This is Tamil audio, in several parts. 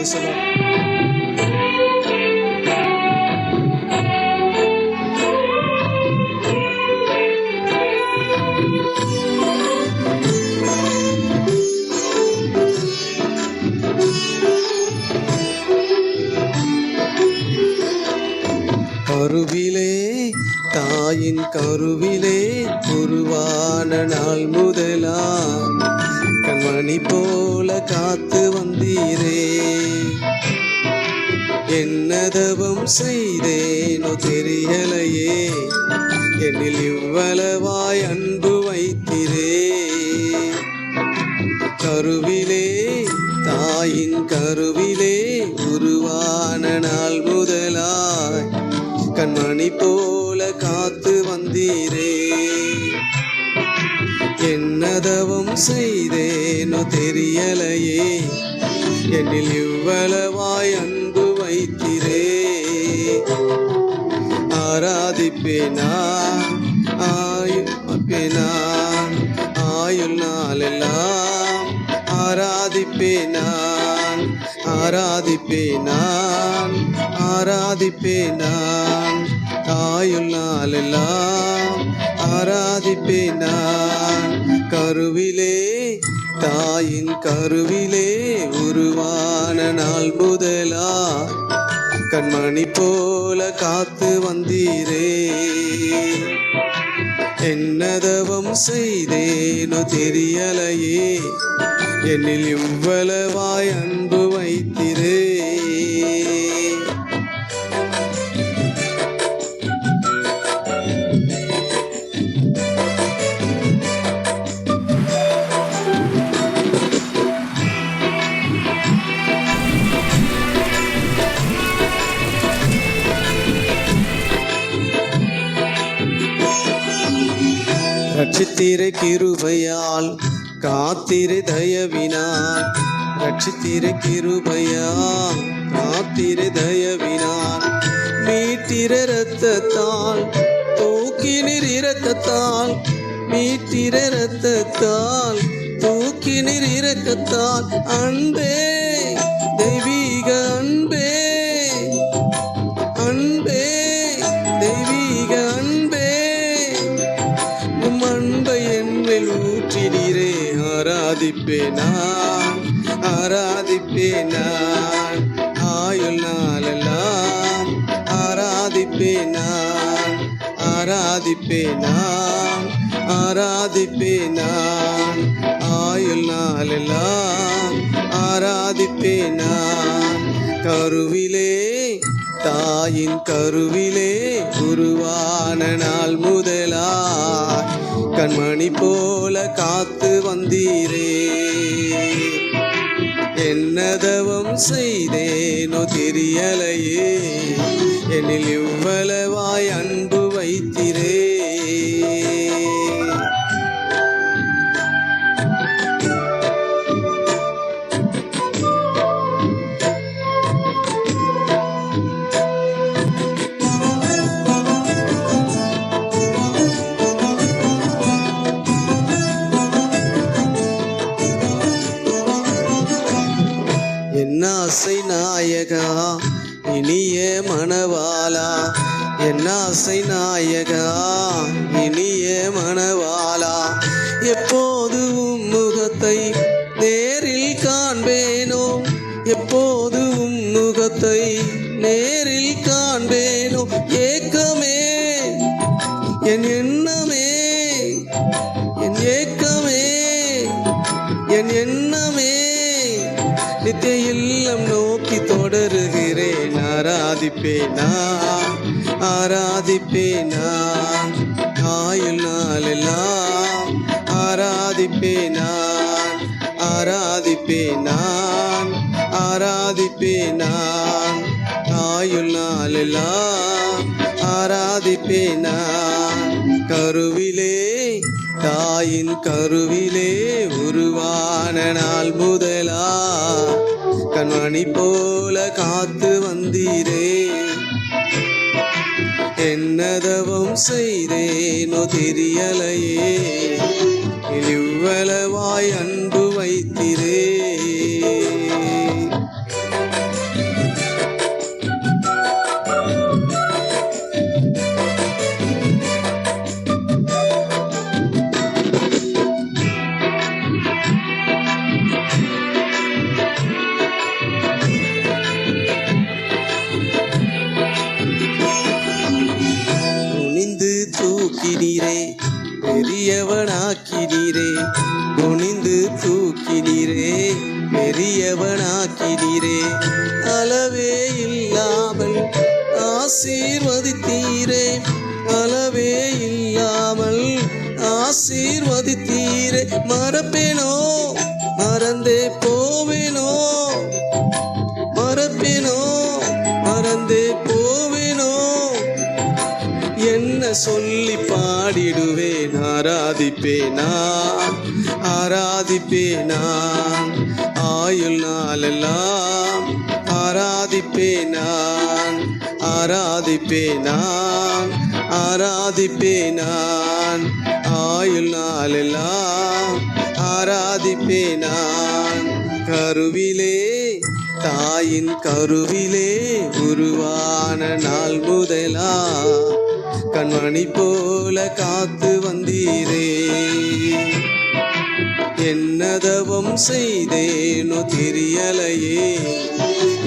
பேசலாம் கருவிலே தாயின் கருவிலே உருவான நாள் முதலாம். மணி போல காத்து வந்தீரே. என்னதவம் செய்தேனோ தெரியலையே. என்னில் இவ்வளவாய் அன்பு வைத்திரே. கருவிலே தாயின் கருவிலே உருவான நாள் முதலாய் கண்மணி போல காத்து வந்தீரே. என்னதவம் செய்தேனோ தெரியலையே. என்னில் இவ்வளவாய் அன்பு வைத்திரே ஆராதிப்பேனா? ஆயுப்பேனா ஆயுள் நாளெல்லாம் ஆராதிப்பேனான் ஆராதிப்பேனான் ஆராதிப்பேனான் தாயுள் நாளெல்லாம் ஆராதிப்பேனான் கருவிலே தாயின் கருவிலே உருவான நாள் முதலா. கண்மணி போல காத்து வந்தீரே. என்னதவம் செய்தேனோ தெரியலையே. என்னில் இவ்வளவாய் அன்பு வைத்திரே. ரட்சித்திரை கிருபையால் காத்திரை தயவினார் ரட்சித்திரை கிருபையால் காத்திரை தயவினார் மீட்டிர ரத்தத்தால் தூக்கினிர் இரக்கத்தால் மீட்டிர ரத்தத்தால் தூக்கினிர் இரக்கத்தால் அன்பே ஆராதிப்பேனான் ஆராதிப்பேனான் ஆயுள் நாளெல்லாம் ஆராதிப்பேனான் ஆராதிப்பேனான் ஆராதிப்பேனான் ஆயுள் நாளெல்லாம் ஆராதிப்பேனான் கருவிலே தாயின் கருவிலே உருவான நாள் முதலா. கண்மணி போல காத்து வந்தீரே. என்னதவம் செய்தேனோ தெரியலையே. என்னில் இவ்வளவாய் நாயகா இனிய மணவாளா என் ஆசை நாயகா இனிய மணவாளா. எப்போது உம் முகத்தை நேரில் காண்பேனோ எப்போது உம் முகத்தை நேரில் காண்பேனோ ஏக்கமே என் எண்ணமே என் ஏக்கமே என் எண்ணமே நித்திய இல்லம் நோக்கி தொடருகிறேன் ஆராதிப்பேனா ஆராதிப்பேனா? ஆயுள் நாளெல்லாம் ஆராதிப்பேனான் ஆராதிப்பேனான் ஆராதிப்பேனான் ஆயுள் நாளெல்லாம் ஆராதிப்பேனான் கருவிலே தாயின் கருவிலே உருவான நாள் முதலா. கண்மணி போல காத்து வந்தீரே. என்னதவம் செய்தேனோ தெரியலையே. இவ்வளவாய் அன்பு ஆக்கினீரே பெரியவனாக்கினீரே அளவே இல்லாமல் ஆசீர்வதித்தீரே. அளவே இல்லாமல் ஆசீர்வதித்தீரே. மறப்பேனோ? மறந்தே போவேனோ? சொல்லி பாடிடுவேன். ஆராதிப்பேனா? ஆராதிப்பேனா? ஆயுள் நாளெல்லாம் ஆராதிப்பேனான் ஆராதிப்பேனான் ஆராதிப்பேனான் ஆயுள் நாளெல்லாம் ஆராதிப்பேனான் கருவிலே தாயின் கருவிலே உருவான நாள் முதலா. கண்மணி போல காத்து வந்தீரே. என்னதவம் செய்தேனோ தெரியலையே.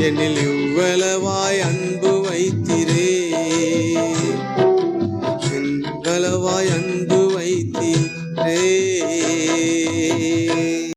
என்னில் இவ்வளவாய் அன்பு வைத்திரே.